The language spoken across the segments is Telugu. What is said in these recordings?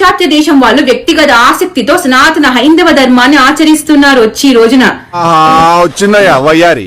పాశ్చాత్య దేశం వాళ్ళు వ్యక్తిగత ఆసక్తితో సనాతన హైందవ ధర్మాన్ని ఆచరిస్తున్నారు వచ్చి ఈ రోజున.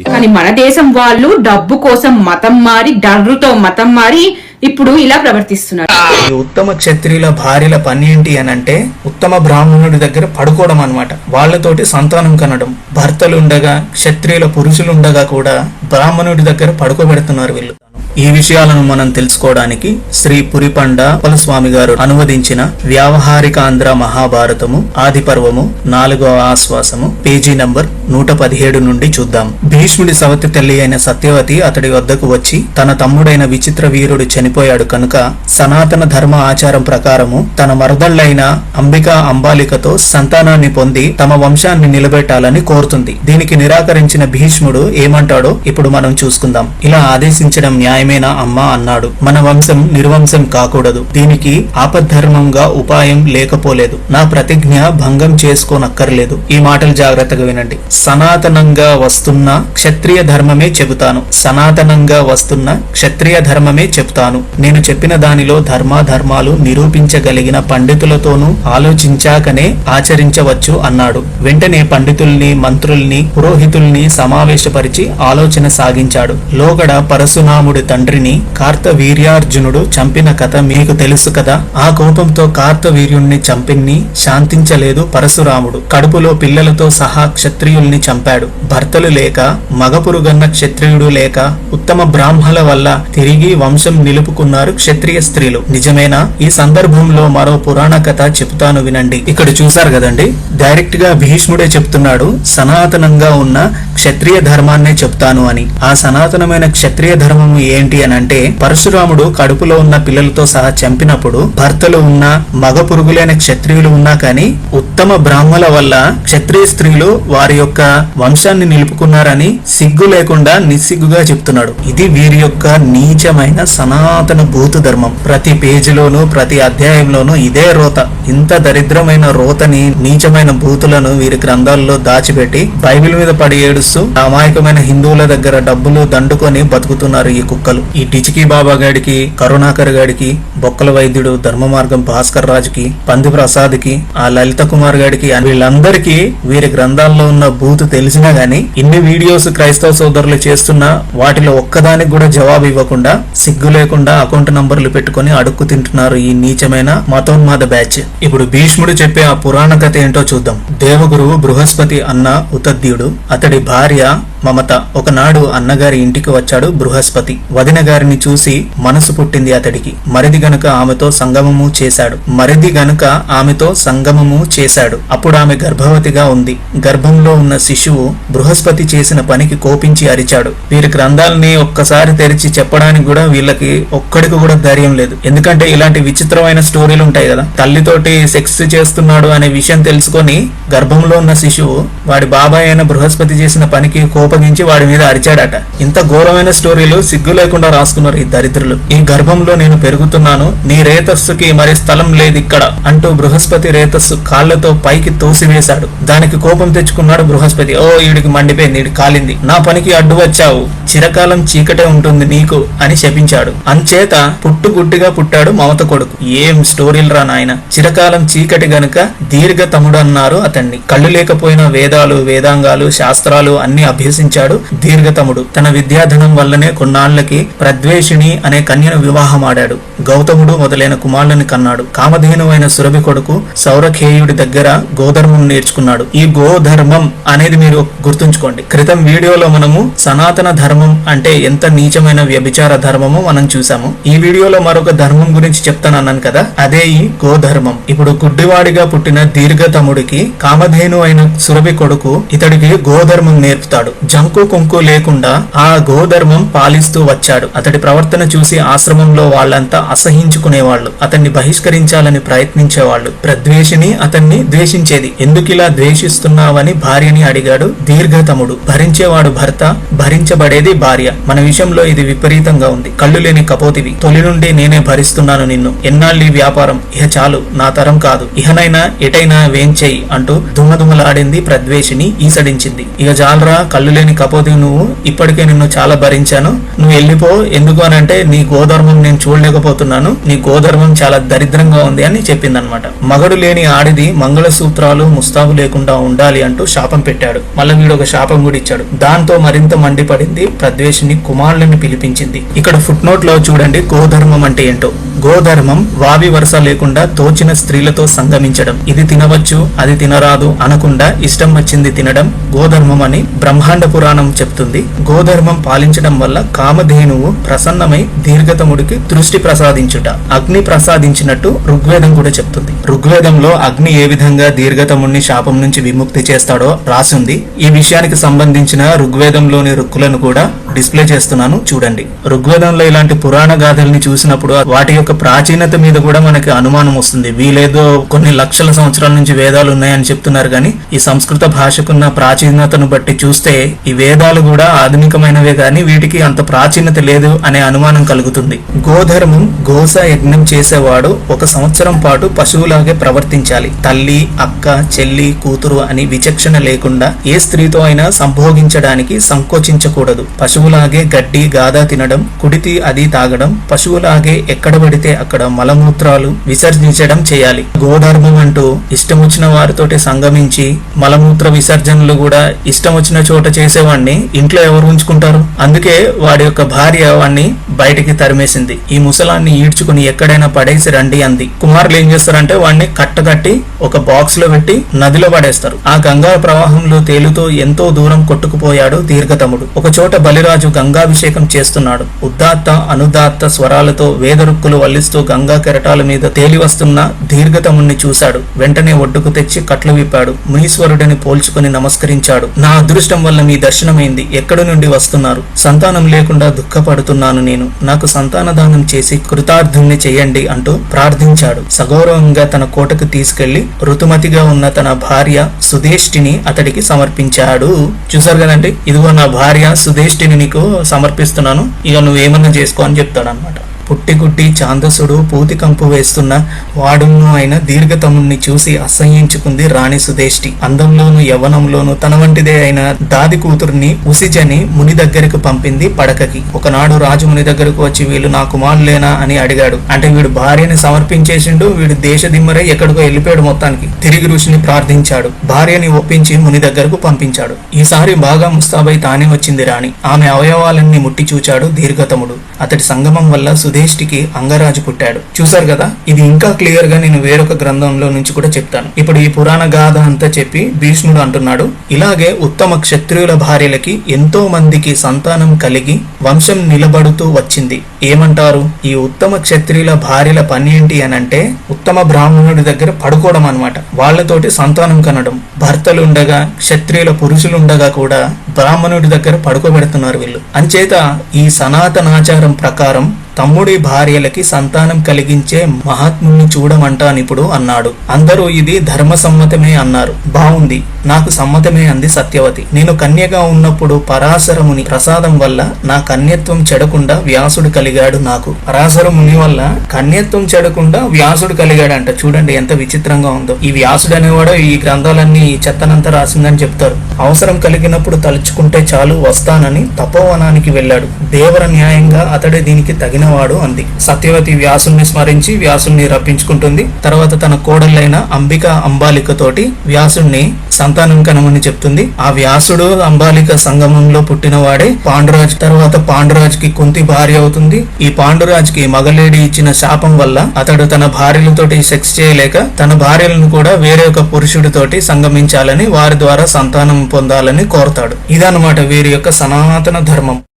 కానీ మన దేశం వాళ్ళు డబ్బు కోసం మతం మారి డర్రుతో మతం మారి ఇప్పుడు ఇలా ప్రవర్తిస్తున్నారు. ఈ ఉత్తమ క్షత్రియుల భార్యల పని ఏంటి అని అంటే ఉత్తమ బ్రాహ్మణుడి దగ్గర పడుకోవడం అన్నమాట. వాళ్ళతోటి సంతానం కనడం. భర్తలు ఉండగా క్షత్రియుల పురుషులు ఉండగా కూడా బ్రాహ్మణుడి దగ్గర పడుకోబెడుతున్నారు వీళ్ళు. ఈ విషయాలను మనం తెలుసుకోవడానికి శ్రీ పురిపండ స్వామి గారు అనువదించిన వ్యావహారికాంధ్ర మహాభారతము ఆది పర్వము నాలుగవ ఆశ్వాసము పేజీ నంబర్ నూట పదిహేడు నుండి చూద్దాం. భీష్ముడి సవతి తల్లి అయిన సత్యవతి అతడి వద్దకు వచ్చి తన తమ్ముడైన విచిత్ర వీరుడు చనిపోయాడు కనుక సనాతన ధర్మ ఆచారం ప్రకారము తన మరదళ్ళైన అంబికా అంబాలికతో సంతానాన్ని పొంది తమ వంశాన్ని నిలబెట్టాలని కోరుతుంది. దీనికి నిరాకరించిన భీష్ముడు ఏమంటాడో ఇప్పుడు మనం చూసుకుందాం. ఇలా ఆదేశించడం న్యాయం న్యాయమేనా అమ్మా అన్నాడు. మన వంశం నిర్వంశం కాకూడదు. దీనికి ఆపద్ధర్మంగా ఉపాయం లేకపోలేదు. నా ప్రతిజ్ఞ భంగం చేసుకోనక్కర్లేదు. ఈ మాటలు జాగ్రత్తగా వినండి. సనాతనంగా వస్తున్న క్షత్రియ ధర్మమే చెబుతాను. సనాతనంగా వస్తున్న క్షత్రియ ధర్మమే చెబుతాను. నేను చెప్పిన దానిలో ధర్మాధర్మాలు నిరూపించగలిగిన పండితులతోనూ ఆలోచించాకనే ఆచరించవచ్చు అన్నాడు. వెంటనే పండితుల్ని మంత్రుల్ని పురోహితుల్ని సమావేశపరిచి ఆలోచన సాగించాడు. లోగడ పరశునాముడి తండ్రిని కార్తవీర్యార్జునుడు చంపిన కథ మీకు తెలుసు కదా? ఆ కోపంతో కార్తవీర్యుణ్ణి చంపిన్ని శాంతించలేదు పరశురాముడు. కడుపులో పిల్లలతో సహా క్షత్రియుల్ని చంపాడు. భర్తలు లేక మగపురుగన్న క్షత్రియుడు లేక ఉత్తమ బ్రాహ్మల వల్ల తిరిగి వంశం నిలుపుకున్నారు క్షత్రియ స్త్రీలు. నిజమేనా? ఈ సందర్భంలో మరో పురాణ కథ చెప్తాను వినండి. ఇక్కడ చూశారు కదండి? డైరెక్ట్గా భీష్ముడే చెప్తున్నాడు సనాతనంగా ఉన్న క్షత్రియ ధర్మాన్నే చెప్తాను అని. ఆ సనాతనమైన క్షత్రియ ధర్మము ఏంటి అని అంటే పరశురాముడు కడుపులో ఉన్న పిల్లలతో సహా చంపినప్పుడు భర్తలు ఉన్న మగ పురుగులైన క్షత్రియులు ఉన్నా కానీ ఉత్తమ బ్రాహ్మల వల్ల క్షత్రియ స్త్రీలు వారి యొక్క వంశాన్ని నిలుపుకున్నారని సిగ్గు లేకుండా నిస్సిగ్గుగా చెప్తున్నాడు. ఇది వీరి యొక్క నీచమైన సనాతన భూత ధర్మం. ప్రతి పేజీలోనూ ప్రతి అధ్యాయంలోనూ ఇదే రోత. ఇంత దరిద్రమైన రోతని నీచమైన భూతులను వీరి గ్రంథాల్లో దాచిపెట్టి బైబిల్ మీద పడి ఏడుస్తూ అమాయకమైన హిందువుల దగ్గర డబ్బులు దండుకొని బతుకుతున్నారు ఈ కుక్కలు. ఈ టిచికి బాబా గాడికి కరుణాకర్ గాడికి బొక్కల వైద్యుడు ధర్మ మార్గం భాస్కర్ రాజుకి పంది ప్రసాద్కి ఆ లలిత కుమార్ గాడికి వీళ్ళందరికీ వీరి గ్రంథాల్లో ఉన్న బూత్ తెలిసినా గాని ఇన్ని వీడియోస్ క్రైస్తవ సోదరులు చేస్తున్నా వాటిలో ఒక్కదానికి కూడా జవాబు ఇవ్వకుండా సిగ్గు లేకుండా అకౌంట్ నంబర్లు పెట్టుకొని అడుక్కు తింటున్నారు ఈ నీచమైన మతోన్మాద బ్యాచ్. ఇప్పుడు భీష్ముడు చెప్పే ఆ పురాణ కథ ఏంటో చూద్దాం. దేవగురువు బృహస్పతి అన్న ఉతద్యుడు అతడి భార్య మమత ఒకనాడు అన్నగారి ఇంటికి వచ్చాడు బృహస్పతి. వదిన గారిని చూసి మనసు పుట్టింది అతడికి. మరిది గనుక ఆమెతో సంగమము చేశాడు. మరిది గనుక ఆమెతో సంగమము చేశాడు. అప్పుడు ఆమె గర్భవతిగా ఉంది. గర్భంలో ఉన్న శిశువు బృహస్పతి చేసిన పనికి కోపించి అరిచాడు. వీరి గ్రంథాలని ఒక్కసారి తెరిచి చెప్పడానికి కూడా వీళ్ళకి ఒక్కడికి కూడా ధైర్యం లేదు. ఎందుకంటే ఇలాంటి విచిత్రమైన స్టోరీలు ఉంటాయి కదా. తల్లితోటి సెక్స్ చేస్తున్నాడు అనే విషయం తెలుసుకొని గర్భంలో ఉన్న శిశువు వాడి బాబాయ్ అయిన బృహస్పతి చేసిన పనికి కోపగించి వాడి మీద అరిచాడట. ఇంత ఘోరమైన స్టోరీలు సిగ్గు లేకుండా రాసుకున్నారు ఈ దరిద్రులు. ఈ గర్భంలో నేను పెరుగుతున్నాను నీ రేతస్సుకి మరి స్థలం లేదు ఇక్కడ అంటూ బృహస్పతి రేతస్సు కాళ్ళతో పైకి తోసివేశాడు. దానికి కోపం తెచ్చుకున్నాడు బృహస్పతి. ఓ ఈడికి మండిపోయింది ఈడి కాలింది. నా పనికి అడ్డు వచ్చావు. చిరకాలం చీకటే ఉంటుంది నీకు అని శపించాడు. అంచేత పుట్టు గుడ్డిగా పుట్టాడు మమత కొడుకు. ఏం స్టోరీలు రా నాయన. చిరకాలం చీకటి గనుక దీర్ఘ తమ్ముడు అన్నారు అతన్ని. కళ్ళు లేకపోయిన వేదాలు వేదాంగాలు శాస్త్రాలు అన్ని అభ్యసించాడు దీర్ఘతముడు. తన విద్యాధనం వల్లనే కొన్నాళ్ళకి ప్రద్వేషిణి అనే కన్యను వివాహమాడాడు. గౌతముడు మొదలైన కుమారులను కన్నాడు. కామధేనువైన సురభి కొడుకు సౌరఖేయుడి దగ్గర గోధర్మం నేర్చుకున్నాడు. ఈ గోధర్మం అనేది మీరు గుర్తుంచుకోండి. క్రితం వీడియోలో మనము సనాతన ధర్మం అంటే ఎంత నీచమైన వ్యభిచార ధర్మము మనం చూసాము ఈ వీడియోలో మరొక ధర్మం గురించి చెప్తాను అన్నాను కదా? అదే ఈ గోధర్మం. ఇప్పుడు గుడ్డివాడిగా పుట్టిన దీర్ఘతముడికి కామధేను అయిన సురభి కొడుకు ఇతడికి గోధర్మం నేర్పుతాడు. జంకు కుంకు లేకుండా ఆ గోధర్మం పాలిస్తూ వచ్చాడు. అతడి ప్రవర్తన చూసి ఆశ్రమంలో వాళ్ళంతా అసహించుకునేవాళ్ళు. అతన్ని బహిష్కరించాలని ప్రయత్నించేవాళ్ళు. ప్రద్వేషిని అతన్ని ద్వేషించేది. ఎందుకిలా ద్వేషిస్తున్నావని భార్యని అడిగాడు దీర్ఘతముడు. భరించేవాడు భర్త భరించబడేది భార్య. మన విషయంలో ఇది విపరీతంగా ఉంది. కళ్ళు లేని కపోతివి. తొలి నుండి నేనే భరిస్తున్నాను నిన్ను. ఎన్నాళ్ళు ఈ వ్యాపారం? ఇహ చాలు. నా తరం కాదు. ఇహనైనా ఎటైనా వేంచేయి అంటూ దుమ్మదుమ్మలాడింది ప్రద్వేషిని ఈసడించింది. ఇక జాలరా కళ్ళు లేని కపోతే నువ్వు ఇప్పటికే నిన్ను చాలా భరించాను. నువ్వు వెళ్ళిపో. ఎందుకు అని అంటే నీ గోధర్మం నేను చూడలేకపోతున్నాను. నీ గోధర్మం చాలా దరిద్రంగా ఉంది అని చెప్పిందనమాట. మగడు లేని ఆడిది మంగళసూత్రాలు ముస్తాబు లేకుండా ఉండాలి అంటూ శాపం పెట్టాడు. మళ్ళీ వీడు ఒక శాపం కూడా ఇచ్చాడు. దాంతో మరింత మండిపడింది ప్రద్వేషిని కుమారులని పిలిపించింది. ఇక్కడ ఫుట్ నోట్లో చూడండి గోధర్మం అంటే ఏంటో. గోధర్మం వావి వరుస లేకుండా తోచిన స్త్రీలతో సంగమించడం. ఇది తినవచ్చు అది తినరాదు అనకుండా ఇష్టం వచ్చింది తినడం గోధర్మం అని బ్రహ్మాండ పురాణం చెప్తుంది. గోధర్మం పాలించడం వల్ల కామధేనువు ప్రసన్నమై దీర్ఘతముడికి దృష్టి ప్రసాదించుట అగ్ని ప్రసాదించినట్టు ఋగ్వేదం కూడా చెప్తుంది. ఋగ్వేదంలో అగ్ని ఏ విధంగా దీర్ఘతముణ్ణి శాపం నుంచి విముక్తి చేస్తాడో రాసుంది. ఈ విషయానికి సంబంధించిన ఋగ్వేదంలోని రుక్కులను కూడా డిస్ప్లే చేస్తున్నాను. చూడండి. ఋగ్వేదంలో ఇలాంటి పురాణ గాథల్ని చూసినప్పుడు వాటి యొక్క ప్రాచీనత మీద కూడా మనకి అనుమానం వస్తుంది. వీలేదో కొన్ని లక్షల సంవత్సరాల నుంచి వేదాలు ఉన్నాయని చెప్తున్నారు కానీ ఈ సంస్కృత భాషకున్న ప్రాచీనతను బట్టి చూస్తే ఈ వేదాలు కూడా ఆధునికమైనవే కానీ వీటికి అంత ప్రాచీనత లేదు అనే అనుమానం కలుగుతుంది. గోధర్మం గోస యజ్ఞం చేసేవాడు ఒక సంవత్సరం పాటు పశువులాగే ప్రవర్తించాలి. తల్లి అక్క చెల్లి కూతురు అని విచక్షణ లేకుండా ఏ స్త్రీతో అయినా సంభోగించడానికి సంకోచించకూడదు. పశువులాగే గడ్డి గాదా తినడం కుడితి అది తాగడం పశువులాగే ఎక్కడ పడితే అక్కడ మలమూత్రాలు విసర్జించడం చేయాలి. గోధర్మం అంటూ ఇష్టం వచ్చిన వారితోటి సంగమించి మలమూత్ర విసర్జనలు కూడా ఇష్టం వచ్చిన చోట చేసేవాడిని ఇంట్లో ఎవరు ఉంచుకుంటారు? అందుకే వాడి యొక్క భార్య వాడిని బయటికి తరిమేసింది. ఈ ముసలాన్ని ఈడ్చుకుని ఎక్కడైనా పడేసి రండి అంది. కుమారులు ఏం చేస్తారంటే వాడిని కట్టకట్టి ఒక బాక్స్లో పెట్టి నదిలో పడేస్తారు. ఆ గంగా ప్రవాహంలో తేలుతూ ఎంతో దూరం కొట్టుకుపోయాడు దీర్ఘతముడు. ఒక చోట బలిరాజు గంగాభిషేకం చేస్తున్నాడు. ఉద్దాత్త అనుదాత్త స్వరాలతో వేదరుక్కులు వల్లిస్తూ గంగా కెరటాల మీద తేలి వస్తున్న దీర్ఘతముణ్ణి చూశాడు. వెంటనే ఒడ్డుకు తెచ్చి కట్లు విప్పాడు. మునీశ్వరుడిని పోల్చుకుని నమస్కరించాడు. నా అదృష్టం వల్ల మీ దర్శనమైంది. ఎక్కడి నుండి వస్తున్నారు? సంతానం లేకుండా దుఃఖపడుతున్నాను నేను. నాకు సంతాన దానం చేసి కృతార్థుణ్ణి చేయండి అంటూ ప్రార్థించాడు. సగౌరవంగా తన కోటకు తీసుకెళ్ళి ఋతుమతిగా ఉన్న తన భార్య సుధేష్టిని అతడికి సమర్పించాడు. చూసారు కదండి ఇదిగో నా భార్య సుధేష్టిని నీకు సమర్పిస్తున్నాను. ఇక నువ్వేమన్నా చేసుకో అని చెప్తాడు అనమాట పుట్టిగుట్టి చాందసుడు పూతి కంపు వేస్తున్న వాడును అయిన దీర్ఘతముణ్ణి చూసి అసహ్యించుకుంది రాణి సుధేష్టి అందంలోను యవ్వనంలోను తన వంటిదే అయిన దాది కూతుర్ని ఉసిజని ముని దగ్గరకు పంపింది పడకకి. ఒకనాడు రాజు ముని దగ్గరకు వచ్చి వీళ్ళు నా కుమారులేనా అని అడిగాడు. అంటే వీడు భార్యని సమర్పించేసిండు వీడు దేశదిమ్మరై ఎక్కడికో వెళ్ళిపోయాడు మొత్తానికి. తిరిగి ఋషిని ప్రార్థించాడు. భార్యని ఒప్పించి ముని దగ్గరకు పంపించాడు. ఈసారి బాగా ముస్తాబై తానే వచ్చింది రాణి. ఆమె అవయవాలన్నీ ముట్టి చూచాడు దీర్ఘతముడు. అతడి సంగమం వల్ల సుధేష్టికి అంగరాజు పుట్టాడు. చూసారు కదా? ఇది ఇంకా క్లియర్గా నేను వేరొక గ్రంథంలో నుంచి కూడా చెప్తాను. ఇప్పుడు ఈ పురాణ గాథ అంతా చెప్పి భీష్ముడు అంటున్నాడు ఇలాగే ఉత్తమ క్షత్రియుల భార్యలకి ఎంతో మందికి సంతానం కలిగి వంశం నిలబడుతూ వచ్చింది. ఏమంటారు? ఈ ఉత్తమ క్షత్రియుల భార్యల పని ఏంటి అని అంటే ఉత్తమ బ్రాహ్మణుడి దగ్గర పడుకోవడం అనమాట వాళ్ళతోటి సంతానం కనడం. భర్తలుండగా క్షత్రియుల పురుషులుండగా కూడా బ్రాహ్మణుడి దగ్గర పడుకోబెడుతున్నారు వీళ్ళు. అంచేత ఈ సనాతనాచారం ప్రకారం తమ్ముడి భార్యలకి సంతానం కలిగించే మహాత్ముని చూడమంటానిప్పుడు అన్నాడు. అందరూ ఇది ధర్మ సమ్మతమే అన్నారు. బావుంది. నాకు సమ్మతమే అంది సత్యవతి. నేను కన్యగా ఉన్నప్పుడు పరాశరముని ప్రసాదం వల్ల నా కన్యత్వం చెడకుండా వ్యాసుడు కలిగాడు నాకు. పరాశరముని వల్ల కన్యత్వం చెడకుండా వ్యాసుడు కలిగాడంట. చూడండి ఎంత విచిత్రంగా ఉందో. ఈ వ్యాసుడు అనేవాడు ఈ గ్రంథాలన్నీ ఈ చెత్తనంతా రాసిందని చెప్తారు. అవసరం కలిగినప్పుడు తలుచుకుంటే చాలు వస్తానని తపోవనానికి వెళ్ళాడు. దేవర న్యాయంగా అతడే దీనికి తగిన వాడు అంది. సత్యవతి వ్యాసుల్ని స్మరించి వ్యాసుల్ని రప్పించుకుంటుంది. తర్వాత తన కోడళ్ళైన అంబిక అంబాలిక తోటి వ్యాసుణ్ణి సంతానం కనమని చెప్తుంది. ఆ వ్యాసుడు అంబాలిక సంగమంలో పుట్టినవాడే పాండురాజ్. తర్వాత పాండురాజ్కి కుంతి భార్య అవుతుంది. ఈ పాండురాజ్కి మగలేడి ఇచ్చిన శాపం వల్ల అతడు తన భార్యలతోటి సెక్స్ చేయలేక తన భార్యలను కూడా వేరే ఒక పురుషుడితోటి సంగమించాలని వారి ద్వారా సంతానం పొందాలని కోరతాడు. ఇదన్నమాట వీరి యొక్క సనాతన ధర్మం.